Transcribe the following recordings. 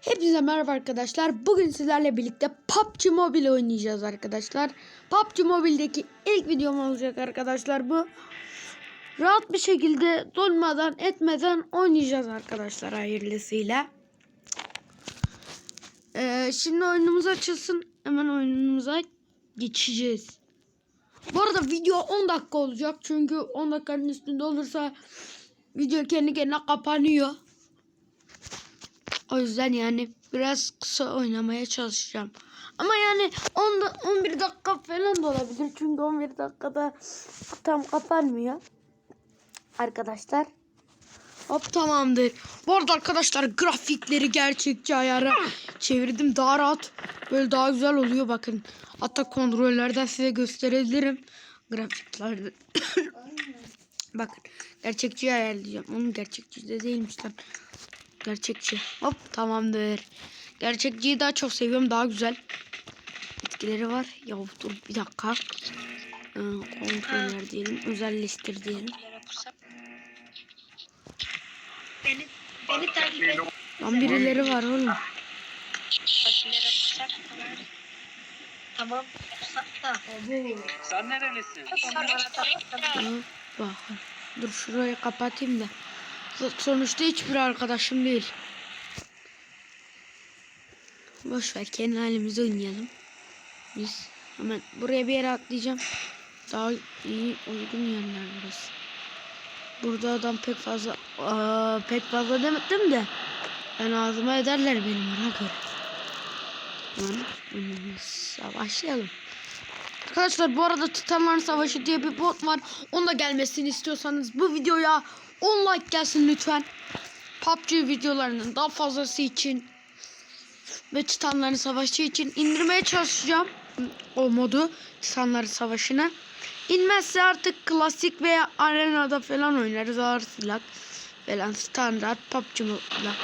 Hepinize merhaba arkadaşlar. Bugün sizlerle birlikte PUBG Mobile oynayacağız arkadaşlar. PUBG Mobile'deki ilk videom olacak arkadaşlar bu. Rahat bir şekilde donmadan etmeden oynayacağız arkadaşlar hayırlısıyla. Ee, şimdi oyunumuz açılsın. Hemen oyunumuza geçeceğiz. Bu arada video 10 dakika olacak. Çünkü 10 dakikanın üstünde olursa video kendi kendine kapanıyor. O yüzden yani biraz kısa oynamaya çalışacağım. Ama yani 10 da- 11 dakika falan da olabilir. Çünkü 11 dakikada tam kapanmıyor. Arkadaşlar. Hop tamamdır. Bu arada arkadaşlar grafikleri gerçekçi ayara çevirdim. Daha rahat. Böyle daha güzel oluyor bakın. Hatta kontrollerden size gösterebilirim. Grafiklerde. bakın. Gerçekçi ayarlayacağım. Onun gerçekçi de değilmiş lan. Gerçekçi. Hop tamamdır. Gerçekçiyi daha çok seviyorum. Daha güzel. Etkileri var. Ya dur bir dakika. Ee, kontroller diyelim. Özelleştir diyelim. Beni, beni takip et. Lan birileri var oğlum. Tamam. Sen nerelisin? Bak. Dur şurayı kapatayım da. So- Sonuçta hiçbir arkadaşım değil. Boş ver kendi halimize oynayalım. Biz hemen buraya bir yere atlayacağım. Daha iyi uygun yerler burası. Burada adam pek fazla Aa, pek fazla demedim de ben ağzıma ederler benim ona göre. Başlayalım. Arkadaşlar bu arada Titanların Savaşı diye bir bot var. Onun da gelmesini istiyorsanız bu videoya 10 like gelsin lütfen. PUBG videolarının daha fazlası için ve Titanların Savaşı için indirmeye çalışacağım o modu Titanların Savaşı'nı. İnmezse artık klasik veya arenada falan oynarız ağır silah falan standart PUBG modlar.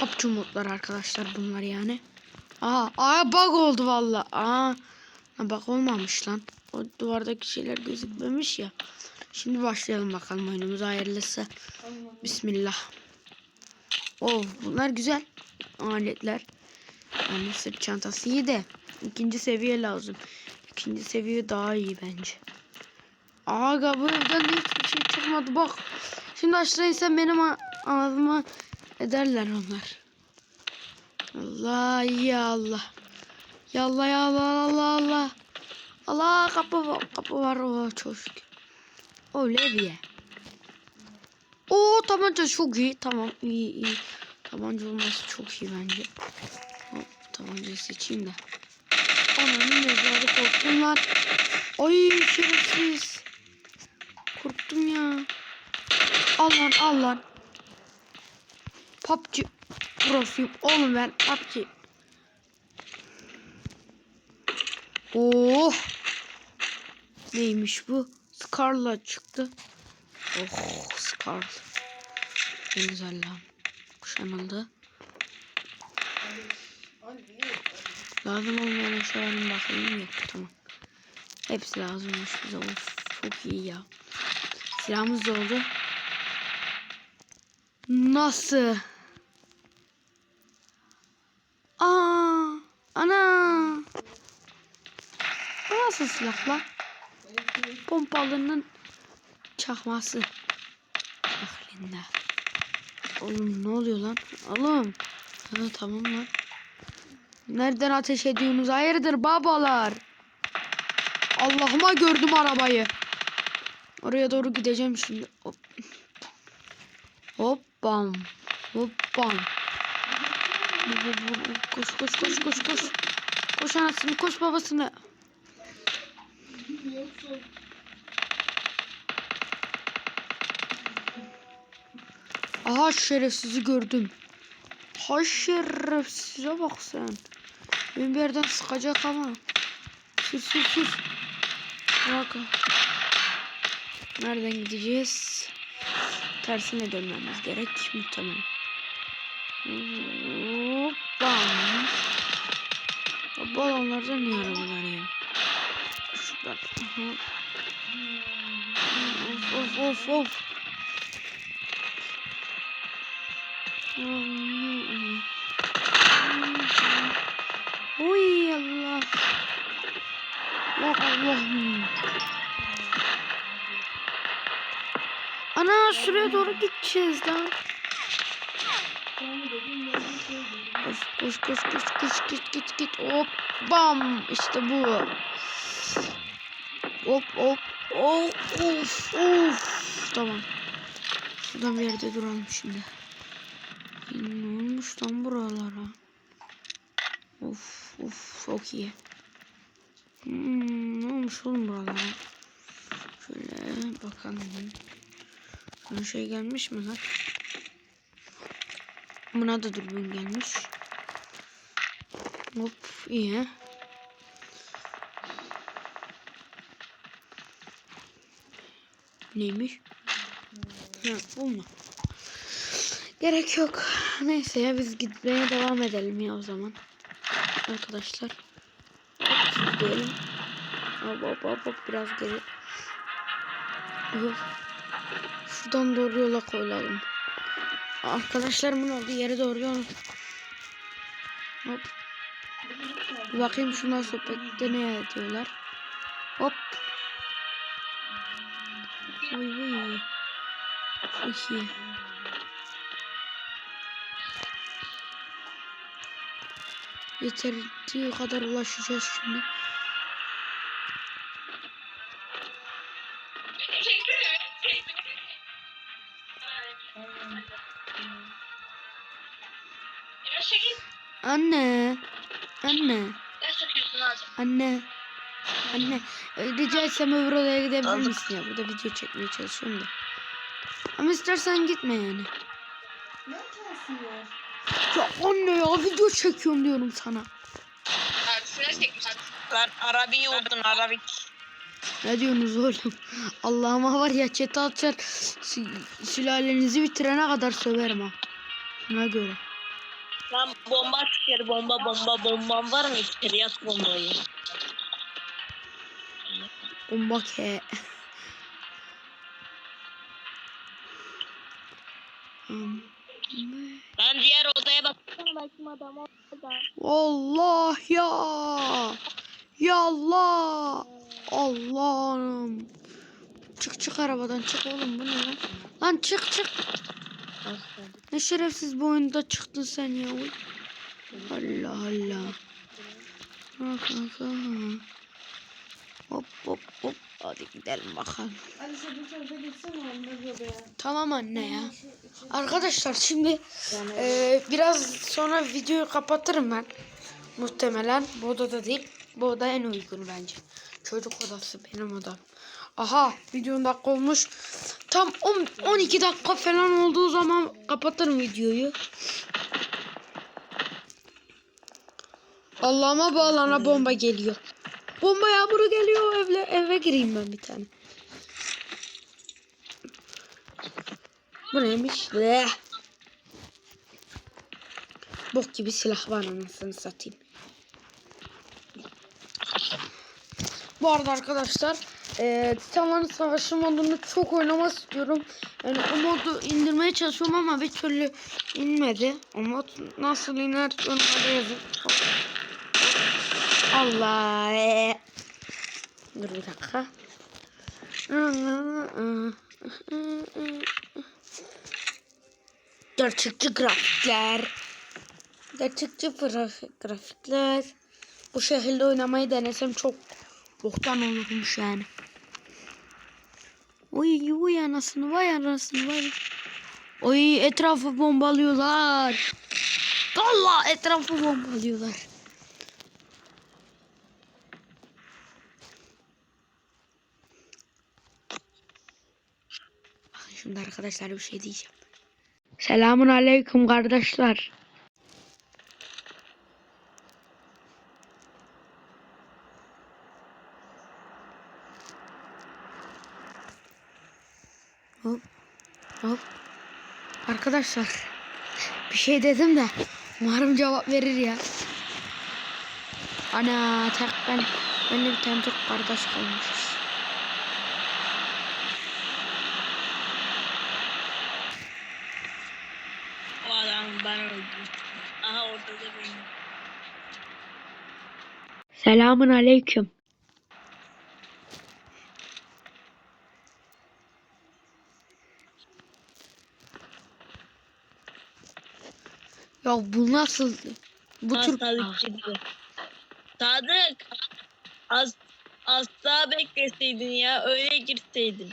PUBG modlar arkadaşlar bunlar yani. Aa, aa bug oldu valla. Aa. Bak olmamış lan. O duvardaki şeyler gözükmemiş ya. Şimdi başlayalım bakalım oyunumuz hayırlısı. Bismillah. Oh bunlar güzel aletler. Yani sırt çantası iyi de ikinci seviye lazım. İkinci seviye daha iyi bence. Aga bu evden hiçbir şey çıkmadı bak. Şimdi aşağı benim ağzıma ederler onlar. Allah ya Allah. Ya Allah ya Allah Allah Allah. Allah kapı var, kapı var o çok şükür. O levye. Oo tabanca çok iyi. Tamam iyi iyi. Tabanca olması çok iyi bence. Hop tabancayı seçeyim de. Ananın mezarı korktum lan. Ay şerefsiz. Korktum ya. Al lan al lan. PUBG profil oğlum ben PUBG. Oh. Neymiş bu? Scarlet çıktı. Oh Scar. Ne güzel lan. Kuşanıldı. Lazım olmayan eşyaların bakayım yok tamam. Hepsi lazımmış bize of çok iyi ya. Silahımız da oldu. Nasıl? Aa, ana. Bu nasıl silah? Pompalının çakması. Şeklinde. Oğlum ne oluyor lan? Oğlum. Ha, tamam lan. Nereden ateş ediyorsunuz? Hayırdır babalar? Allah'ıma gördüm arabayı. Oraya doğru gideceğim şimdi. Hop. Hop bam. Hop bam. Hop, hop, hop, hop. Koş koş koş koş koş. Koş anasını koş babasını. Aha şerefsizi gördüm. Ha şerefsize bak sen. Ben bir yerden sıkacak ama. Sür sür sür. Bak. Nereden gideceğiz? Tersine dönmemiz gerek muhtemelen. Hoppa. Balonlarda niye arabalar ya? Aha. Of of of of. Oy Allah. Allah Allah'ım. Ana şuraya doğru gideceğiz lan. Koş koş koş koş koş git git git hop bam işte bu. Hop hop hop of of tamam. Şuradan bir yerde duralım şimdi. Ne olmuş lan buralara? Of of çok iyi. Hmm, ne olmuş oğlum buralara? Şöyle bakalım. Buna şey gelmiş mi lan? Buna da dürbün gelmiş. Hop iyi. Neymiş? Ha, bu mu? Gerek yok. Neyse ya biz gitmeye devam edelim ya o zaman. Arkadaşlar. Hop diyelim. Hop hop hop hop biraz geri. Hop. Şuradan doğru yola koyulalım. Arkadaşlarımın olduğu yere doğru yol. Hop. Bakayım şuna sohbette ne ediyorlar. Hop. İyi. Yeterli kadar ulaşacağız şimdi. Anne. Anne. Anne. Anne. Rica etsem öbür odaya gidebilir misin ya? Burada video çekmeye çalışıyorum da. Ama istersen gitme yani. Ne çalışıyor? Ya anne ya video çekiyorum diyorum sana. Lan Arabi oldun Arabik. Ne diyorsunuz oğlum? Allah'ıma var ya çete açar sü- sülalenizi bitirene kadar söverim ha. Buna göre. Lan bomba çıkar bomba bomba bomba var mı içeri yat bombayı. Bomba ke. Lan diğer odaya bakayım adam orada. Allah ya. Ya Allah. Allah'ım. Çık çık arabadan çık oğlum bu ne lan? Lan çık çık. Ne şerefsiz bu oyunda çıktın sen ya. Allah Allah. Ha, ha. Hop hop hop. Hadi gidelim bakalım. Ali sen bu tarafa. Tamam anne ya. Arkadaşlar şimdi eee, biraz sonra videoyu kapatırım ben. Muhtemelen bu odada değil. Bu oda en uygun bence. Çocuk odası benim odam. Aha videonun dakika olmuş. Tam 10, 12 dakika falan olduğu zaman kapatırım videoyu. Allah'ıma bağlana bomba geliyor. Bomba yağmuru geliyor evle, eve gireyim ben bir tane. Bu neymiş? Bleh. Bok gibi silah var anasını satayım. Bu arada arkadaşlar eee Titanların Savaşı modunu çok oynamak istiyorum. Yani o modu indirmeye çalışıyorum ama bir türlü inmedi. O mod nasıl iner yorumlarda yazın. Allah. Dur bir dakika. Gerçekçi grafikler. Gerçekçi graf- grafikler. Bu şekilde oynamayı denesem çok boktan olurmuş yani. Oy oy anasını vay anasını vay. Oy etrafı bombalıyorlar. Allah etrafı bombalıyorlar. Şimdi arkadaşlar bir şey diyeceğim. Selamun aleyküm kardeşler. Hop. Hop. Arkadaşlar. Bir şey dedim de. Umarım cevap verir ya. Ana tek ben. Benimle bir tane kardeş kalmışız. O adam ben öldüm. Aha orada da benim. Selamun aleyküm. Ya bu nasıl? Bu tür Sadık çıktı. Sadık. Az, az daha bekleseydin ya. Öyle girseydin.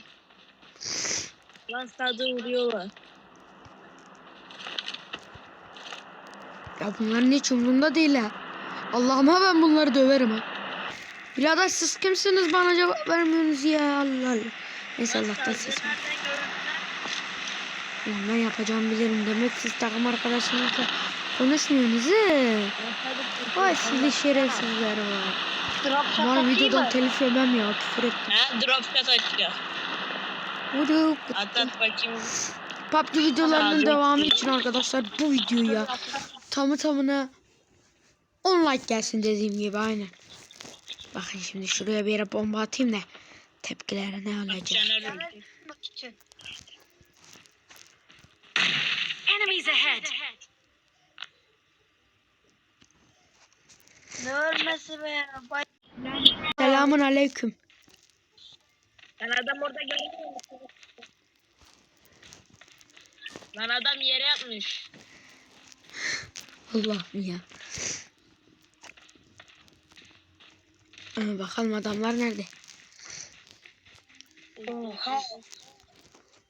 Lan Sadık'ı vuruyorlar. Ya bunların hiç umurunda değil ha. Allah'ıma ben bunları döverim ha. Birader siz kimsiniz bana cevap vermiyorsunuz ya Allah Allah. Neyse Allah'tan ses var. Ulan ben yapacağımı bilirim demek siz takım arkadaşınızla konuşmuyorsunuz he. Vay sizi şerefsizler var. Drop atayım videodan telif yemem ya küfür ettim. Ha drop shot açıyor. Vudu. At at bakayım. PUBG videolarının devamı için arkadaşlar bu videoya tamı tamına 10 like gelsin dediğim gibi aynen. Bakın şimdi şuraya bir yere bomba atayım da tepkileri ne olacak. Öldü. Bak için. Ne ölmesi be? Selamun aleyküm. Lan adam orada gelmiyor? Lan adam yere yatmış. Allah'ım ya. Ee, bakalım adamlar nerede? Oha.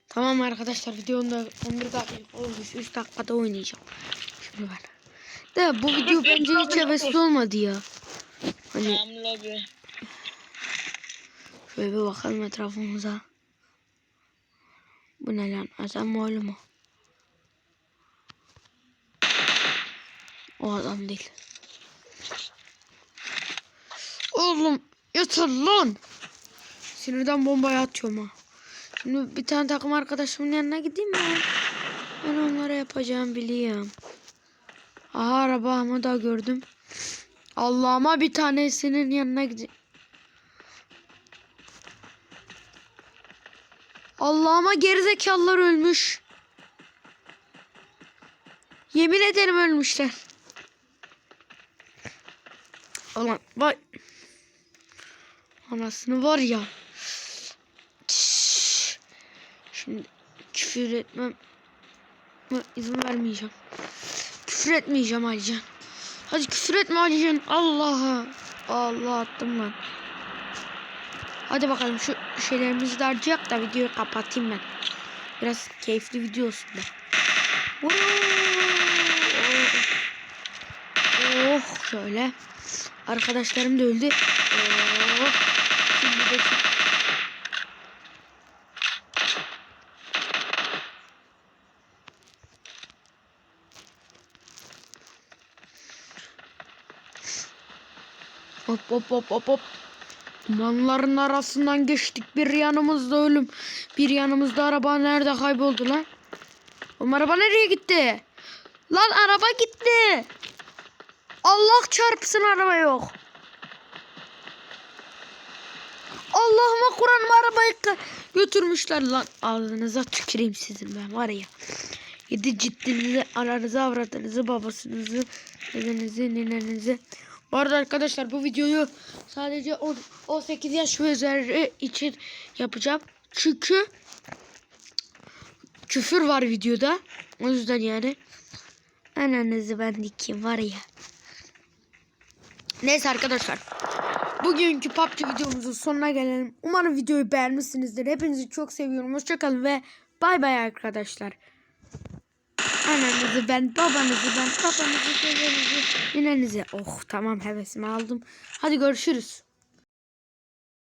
Tamam arkadaşlar videonun da 11 dakika olmuş. 3 dakikada oynayacağım. Şimdi ben. De bu video bence hiç hevesli olmadı ya. Hani şöyle bir bakalım etrafımıza. Bu ne lan? Adam mı oğlum mu? O adam değil. Oğlum yeter lan. Sinirden bombayı atıyorum ha. Şimdi bir tane takım arkadaşımın yanına gideyim mi? Ben onlara yapacağım biliyorum. Aha arabamı da gördüm. Allah'ıma bir tanesinin yanına gideyim. Allah'ıma gerizekalılar ölmüş. Yemin ederim ölmüşler. Ulan vay. Anasını var ya. Şimdi küfür etmem. İzin vermeyeceğim. Küfür etmeyeceğim Alican. Hadi küfür etme Alican. Allah'a. Allah attım lan. Hadi bakalım şu şeylerimizi de harcayak da videoyu kapatayım ben. Biraz keyifli video olsun da. Oh şöyle. Arkadaşlarım da öldü. Oh. Şimdi de Hop hop hop hop hop. Dumanların arasından geçtik. Bir yanımızda ölüm. Bir yanımızda araba nerede kayboldu lan? Oğlum araba nereye gitti? Lan araba gitti. Allah çarpsın araba yok. Allah'ıma Kur'an'ım arabayı götürmüşler lan. Ağzınıza tüküreyim sizin ben var ya. Yedi ciddinizi, ananızı, avradınızı, babasınızı, dedenizi, ninenizi. Bu arada arkadaşlar bu videoyu sadece 10 18 yaş ve üzeri için yapacağım. Çünkü küfür var videoda. O yüzden yani ananızı ben dikeyim var ya. Neyse arkadaşlar. Bugünkü PUBG videomuzun sonuna gelelim. Umarım videoyu beğenmişsinizdir. Hepinizi çok seviyorum. Hoşçakalın ve bay bay arkadaşlar. Ananızı ben, babanızı ben, babanızı, dedenizi, ninenizi. Oh tamam hevesimi aldım. Hadi görüşürüz.